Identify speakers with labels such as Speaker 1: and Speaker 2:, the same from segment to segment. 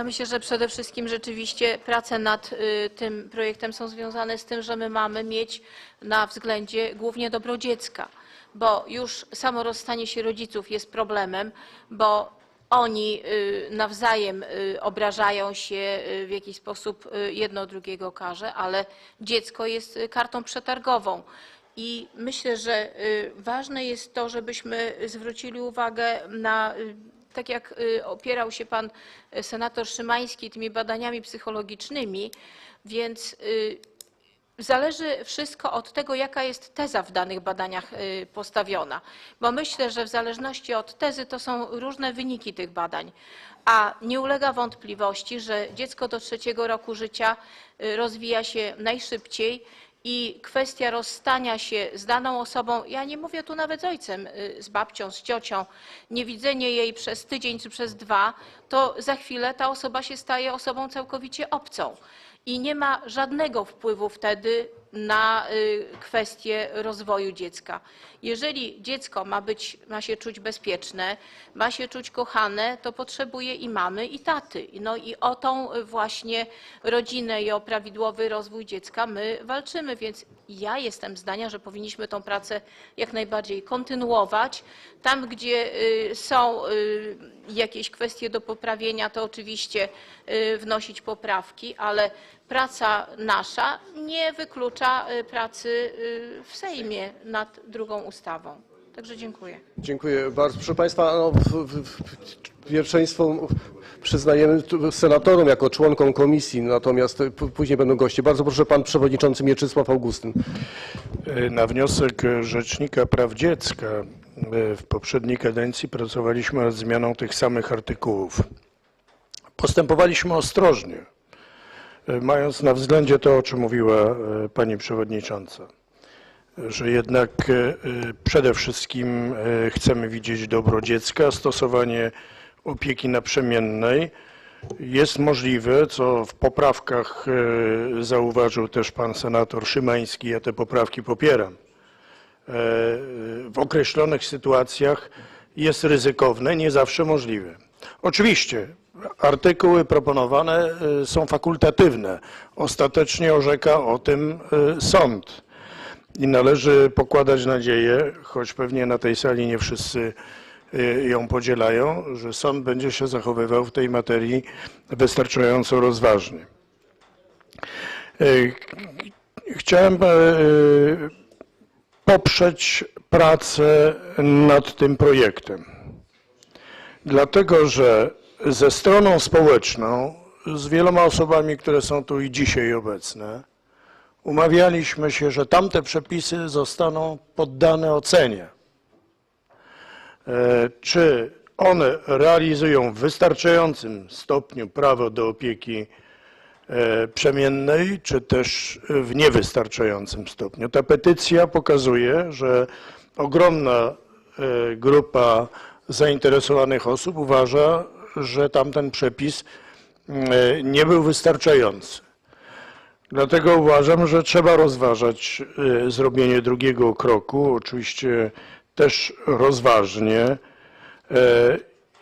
Speaker 1: Ja myślę, że przede wszystkim rzeczywiście prace nad y, tym projektem są związane z tym, że my mamy mieć na względzie głównie dobro dziecka, bo już samo rozstanie się rodziców jest problemem, bo oni y, nawzajem y, obrażają się, w jakiś sposób jedno drugiego karze, ale dziecko jest kartą przetargową. I myślę, że ważne jest to, żebyśmy zwrócili uwagę na, tak jak y, opierał się pan y, senator Szymański tymi badaniami psychologicznymi, więc y, Zależy wszystko od tego, jaka jest teza w danych badaniach postawiona, bo myślę, że w zależności od tezy to są różne wyniki tych badań, a nie ulega wątpliwości, że dziecko do trzeciego roku życia rozwija się najszybciej i kwestia rozstania się z daną osobą, ja nie mówię tu nawet z ojcem, y, z babcią, z ciocią, niewidzenie jej przez tydzień czy przez dwa, to za chwilę ta osoba się staje osobą całkowicie obcą. I nie ma żadnego wpływu wtedy na y, kwestię rozwoju dziecka. Jeżeli dziecko ma być, ma się czuć bezpieczne, ma się czuć kochane, to potrzebuje i mamy, i taty. No i o tą właśnie rodzinę i o prawidłowy rozwój dziecka my walczymy, więc ja jestem zdania, że powinniśmy tą pracę jak najbardziej kontynuować. Tam, gdzie y, są y, jakieś kwestie do poprawienia, to oczywiście wnosić poprawki, ale praca nasza nie wyklucza y, pracy y, w Sejmie nad drugą ustawą. Także dziękuję.
Speaker 2: Dziękuję bardzo. Proszę Państwa, no, w, w, w, pierwszeństwo przyznajemy senatorom jako członkom komisji, natomiast później będą goście. Bardzo proszę Pan Przewodniczący Mieczysław Augustyn.
Speaker 3: Na wniosek Rzecznika Praw Dziecka e, w poprzedniej kadencji pracowaliśmy nad zmianą tych samych artykułów. Postępowaliśmy ostrożnie, e, mając na względzie to, o czym mówiła e, Pani Przewodnicząca, że jednak e, e, przede wszystkim e, chcemy widzieć dobro dziecka, stosowanie opieki naprzemiennej jest możliwe, co w poprawkach e, zauważył też pan senator Szymański, ja te poprawki popieram. E, W określonych sytuacjach jest ryzykowne, nie zawsze możliwe. Oczywiście artykuły proponowane e, są fakultatywne. Ostatecznie orzeka o tym e, sąd. I należy pokładać nadzieję, choć pewnie na tej sali nie wszyscy y, ją podzielają, że sąd będzie się zachowywał w tej materii wystarczająco rozważnie. Y, Chciałem y, poprzeć pracę nad tym projektem, dlatego że ze stroną społeczną, z wieloma osobami, które są tu i dzisiaj obecne, umawialiśmy się, że tamte przepisy zostaną poddane ocenie. E, Czy one realizują w wystarczającym stopniu prawo do opieki e, przemiennej, czy też w niewystarczającym stopniu. Ta petycja pokazuje, że ogromna e, grupa zainteresowanych osób uważa, że tamten przepis e, nie był wystarczający. Dlatego uważam, że trzeba rozważać y, zrobienie drugiego kroku, oczywiście też rozważnie. E,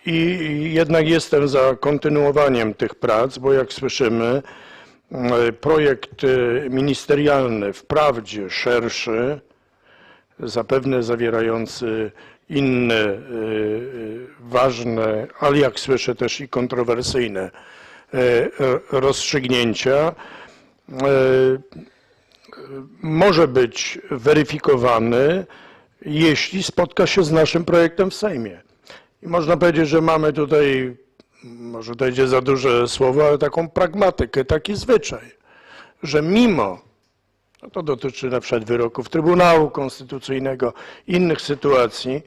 Speaker 3: I jednak jestem za kontynuowaniem tych prac, bo jak słyszymy, y, projekt ministerialny, wprawdzie szerszy, zapewne zawierający inne y, y, ważne, ale jak słyszę też i kontrowersyjne y, rozstrzygnięcia, może być weryfikowany, jeśli spotka się z naszym projektem w Sejmie. I można powiedzieć, że mamy tutaj, może to idzie za duże słowo, ale taką pragmatykę, taki zwyczaj, że mimo, no to dotyczy na przykład wyroków Trybunału Konstytucyjnego, innych sytuacji,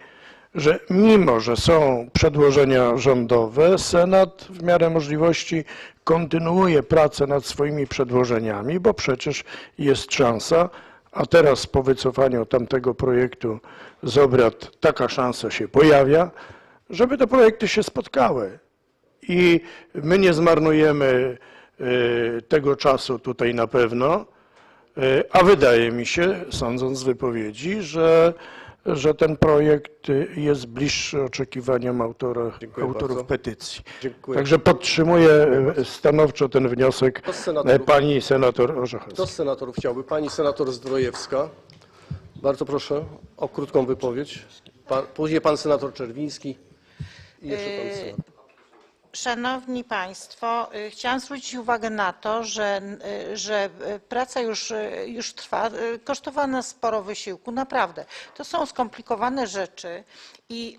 Speaker 3: że mimo, że są przedłożenia rządowe, Senat w miarę możliwości kontynuuje pracę nad swoimi przedłożeniami, bo przecież jest szansa, a teraz po wycofaniu tamtego projektu z obrad taka szansa się pojawia, żeby te projekty się spotkały. I my nie zmarnujemy e, tego czasu tutaj na pewno, a wydaje mi się, sądząc z wypowiedzi, że że ten projekt y, jest bliższy oczekiwaniom autora,
Speaker 2: Dziękuję
Speaker 3: autorów
Speaker 2: bardzo.
Speaker 3: petycji.
Speaker 2: Dziękuję.
Speaker 3: Także podtrzymuję y, stanowczo ten wniosek
Speaker 2: Kto senatorów?
Speaker 3: y, pani senator
Speaker 2: Kto
Speaker 3: Orzechowskiej.
Speaker 2: z senatorów chciałby? Pani senator Zdrojewska. Bardzo proszę o krótką wypowiedź. Pan, później pan senator Czerwiński i jeszcze pan senator.
Speaker 4: Szanowni Państwo, y, chciałam zwrócić uwagę na to, że, y, że y, praca już, już trwa, kosztowała nas sporo wysiłku, naprawdę. To są skomplikowane rzeczy i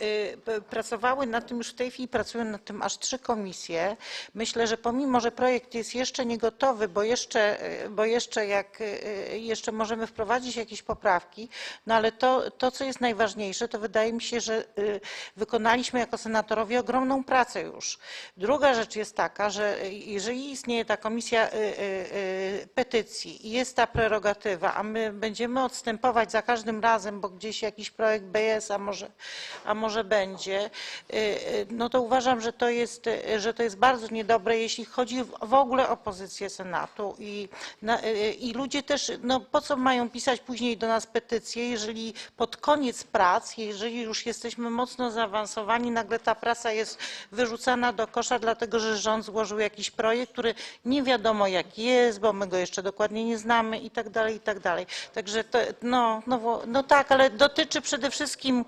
Speaker 4: pracowały nad tym już w tej chwili, pracują nad tym aż trzy komisje. Myślę, że pomimo, że projekt jest jeszcze nie gotowy, bo jeszcze, bo jeszcze jak jeszcze możemy wprowadzić jakieś poprawki, no ale to, to co jest najważniejsze, to wydaje mi się, że wykonaliśmy jako senatorowie ogromną pracę już. Druga rzecz jest taka, że jeżeli istnieje ta komisja y, y, y, petycji i jest ta prerogatywa, a my będziemy odstępować za każdym razem, bo gdzieś jakiś projekt BS, a może, a może będzie, no to uważam, że to jest, że to jest bardzo niedobre, jeśli chodzi w- ogóle o pozycję Senatu i, i ludzie też, no po co mają pisać później do nas petycje, jeżeli pod koniec prac, jeżeli już jesteśmy mocno zaawansowani, nagle ta praca jest wyrzucana do kosza, dlatego że rząd złożył jakiś projekt, który nie wiadomo jaki jest, bo my go jeszcze dokładnie nie znamy i tak dalej, i tak dalej. Także to, no, no, no tak, ale dotyczy przede wszystkim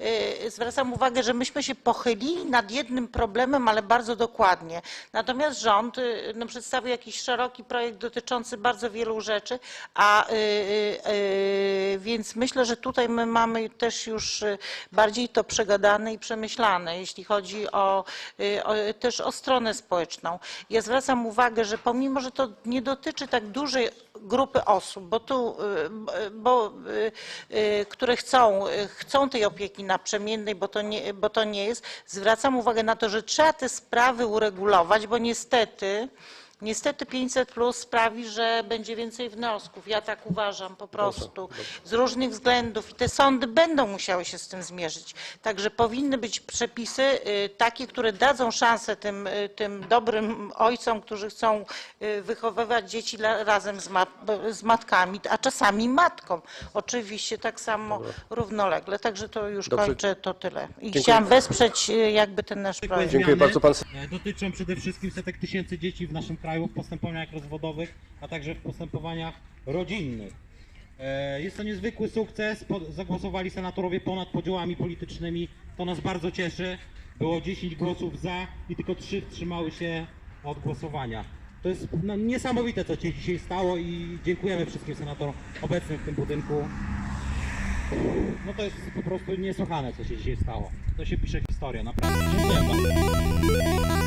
Speaker 4: Y, zwracam uwagę, że myśmy się pochylili nad jednym problemem, ale bardzo dokładnie. Natomiast rząd y, no, przedstawił jakiś szeroki projekt dotyczący bardzo wielu rzeczy, a y, więc myślę, że tutaj my mamy też już bardziej to przegadane i przemyślane, jeśli chodzi o, o, też o stronę społeczną. Ja zwracam uwagę, że pomimo, że to nie dotyczy tak dużej grupy osób, bo tu, bo, które chcą, chcą tej opieki naprzemiennej, bo to, nie, bo to nie jest, zwracam uwagę na to, że trzeba te sprawy uregulować, bo niestety, niestety 500 plus sprawi, że będzie więcej wniosków. Ja tak uważam po prostu z różnych względów i te sądy będą musiały się z tym zmierzyć. Także powinny być przepisy y, takie, które dadzą szansę tym, y, tym dobrym ojcom, którzy chcą y, wychowywać dzieci razem z, ma, z matkami, a czasami matką. Oczywiście tak samo równolegle. Także to już
Speaker 2: Dobrze.
Speaker 4: kończę, to tyle. I chciałam wesprzeć jakby ten nasz projekt.
Speaker 2: Dziękuję bardzo, pan
Speaker 5: e, dotyczą przede wszystkim setek tysięcy dzieci w naszym kraju w postępowaniach rozwodowych, a także w postępowaniach rodzinnych. E, Jest to niezwykły sukces. Zagłosowali senatorowie ponad podziałami politycznymi. To nas bardzo cieszy. Było 10 głosów za i tylko 3 wstrzymały się od głosowania. To jest no, niesamowite, co się dzisiaj stało i dziękujemy wszystkim senatorom obecnym w tym budynku. No to jest po prostu niesłychane, co się dzisiaj stało. To się pisze historia, naprawdę. Dziękuję bardzo.